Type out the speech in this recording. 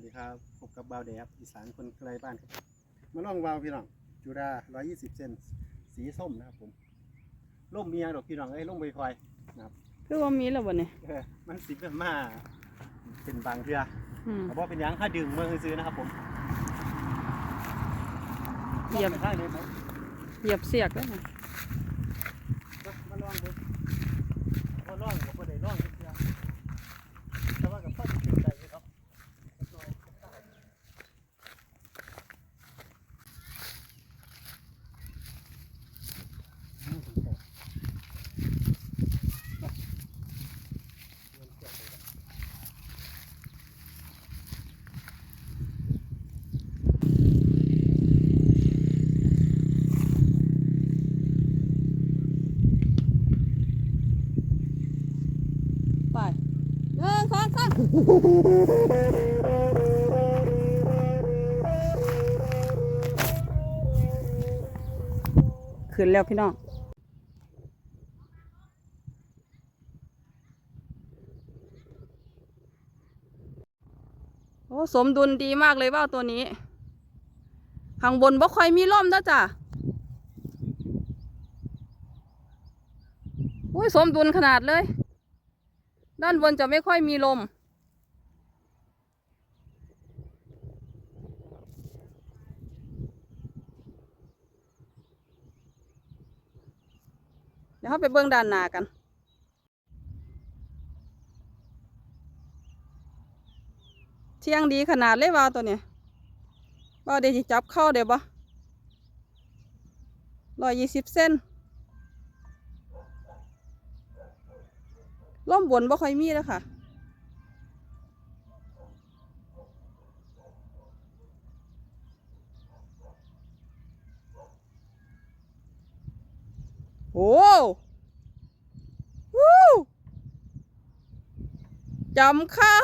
วัสดีครับพบกับบ่าวแดบอีสานคนไกลบ้านครับมาลองวาวพี่น้องจุฬา120 เซนสีส้มนะครับผมร่มเมียดอกพี่น้องเอ้ยร่มใบคอยคือว่ามีแล้วบ่เนี่ยเออมันสิเป็นมาเป็นบางเทืออืม แต่ว่าเป็นหยังค่าดึงเมืองซื้อนะครับผมเหยียบลองไปทางนี้ไหมเหยียบเสียกแล้วนะ มาลองดูพอลองกับพอได้ลองเทือแต่ว่ากับพ่อจะเป็นใจอยู่ครับ ไปหนึ่งสองสามขึ้นแล้วพี่น้องโอ้สมดุลดีมากเลยว่าวตัวนี้ ข้างบนบ่ค่อยมีล่มนะจ้ะอุ้ยสมดุลขนาดเลย ด้านบนจะไม่ค่อยมีลม เดี๋ยวเราไปเบื้องด้านหน้ากันเที่ยงดีขนาดเลยว่าตัวเนี้ยว่าเดี๋ยวจะจับเข้าเดี๋ยวบ่ร้อยยี่สิบเส้น ล่มบนบ่ค่อยมีแล้วค่ะ โอ้วู้จำเข้า